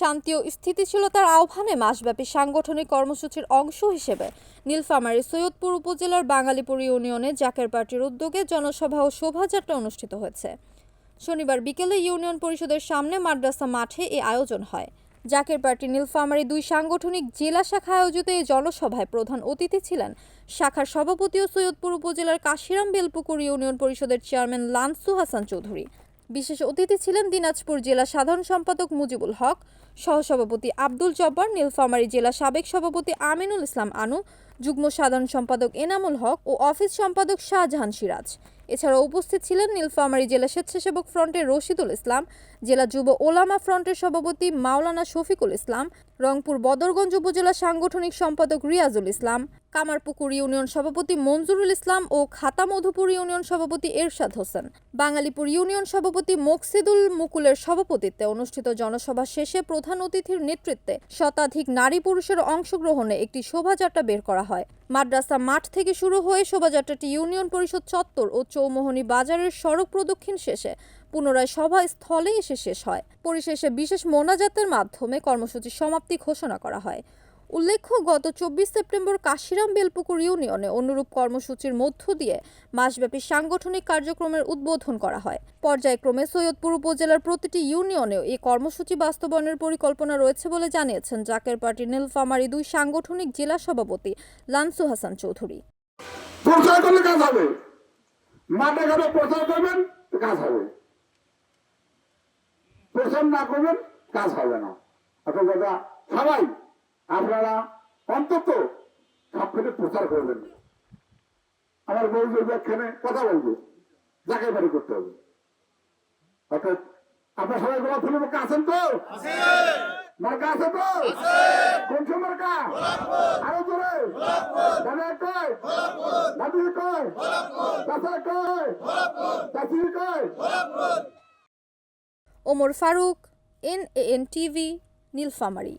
শান্তি ও স্থিতিশীলতার আহ্বানে মাসব্যাপী সাংগঠনিক কর্মসূচির অংশ হিসেবে নীলফামারীর সৈয়দপুর উপজেলার বাঙালিপুর ইউনিয়নে জাকের পার্টির উদ্যোগে জনসভা ও শোভাযাত্রা অনুষ্ঠিত হয়েছে। শনিবার বিকেলে ইউনিয়ন পরিষদের সামনে মাদ্রাসা মাঠে এই আয়োজন হয়। জাকের পার্টি নীলফামারী দুই সাংগঠনিক জেলা শাখা আয়োজিত এই জনসভায় প্রধান অতিথি ছিলেন শাখার সভাপতি ও সৈয়দপুর উপজেলার কাশিরাম বেলপুকুর ইউনিয়ন পরিষদের চেয়ারম্যান লানসু হাসান চৌধুরী। বিশেষ অতিথি ছিলেন দিনাজপুর জেলা সাধারণ সম্পাদক মুজিবুল হক, সহসভাপতি আব্দুল জব্বার, নীলফামারী জেলা সাবেক সভাপতি আমিনুল ইসলাম আনু, যুগ্ম সাধারণ সম্পাদক এনামুল হক ও অফিস সম্পাদক শাহজাহান সিরাজ। এছাড়াও উপস্থিত ছিলেন নীলফামারী জেলা স্বেচ্ছাসেবক ফ্রন্টের রশিদুল ইসলাম, জেলা যুব ওলামা ফ্রন্টের সভাপতি মাওলানা শফিকুল ইসলাম, রংপুর বদরগঞ্জ উপজেলা সাংগঠনিক সম্পাদক রিয়াজুল ইসলাম, কামারপুকুর ইউনিয়ন সভাপতি মঞ্জুরুল ইসলাম ও খাতা মধুপুর ইউনিয়ন সভাপতি এরশাদ হোসেন। বাঙালিপুর ইউনিয়ন সভাপতি মোকসিদুল মুকুলের সভাপতিত্বে অনুষ্ঠিত জনসভা শেষে প্রধান অতিথির নেতৃত্বে শতাধিক নারী পুরুষের অংশগ্রহণে একটি শোভাযাত্রা বের করা হয়। মাদ্রাসা মাঠ থেকে শুরু হয়ে শোভাযাত্রাটি ইউনিয়ন পরিষদ চত্বর ও চৌমোহনী বাজারের সড়ক প্রদক্ষিণ শেষে পুনরায় সভা স্থলে এসে শেষ হয়। পরিশেষে বিশেষ মোনাজাতের মাধ্যমে কর্মসূচির সমাপ্তি ঘোষণা করা হয়। উল্লেখ্য, গত চব্বিশ সেপ্টেম্বর কাশিরাম বেলপুকুর ইউনিয়নে অনুরূপ কর্মসূচির মধ্য দিয়ে মাসব্যাপী সাংগঠনিক কার্যক্রমের উদ্বোধন করা হয়। পর্যায়ক্রমে সৈয়দপুর উপজেলার প্রতিটি ইউনিয়নেও এই কর্মসূচি বাস্তবায়নের পরিকল্পনা রয়েছে বলে জানিয়েছেন জাকের পার্টি নীলফামারী দুই সাংগঠনিক জেলা সভাপতি লানসু হাসান চৌধুরী প্রচার করলে কাজ হবে মাঠে ঘাটে প্রচার করবেন কাজ হবে। প্রচার না করবেন কাজ হবে না। অর্থাৎ দাদা সবাই আপনারা অন্তত সব থেকে প্রচার করবেন আমার বউ যে এখানে কথা বলবে যাকে বাড়ি করতে হবে। অর্থাৎ আপনার সবাই গোলাপ ফুলের মার্কা আছেন তো? মার্কা আছে তো? কোন মার্কা? আরও জোরে। দাদা কয় দাদু কয় Omar Faruk N A N TV Nilphamari.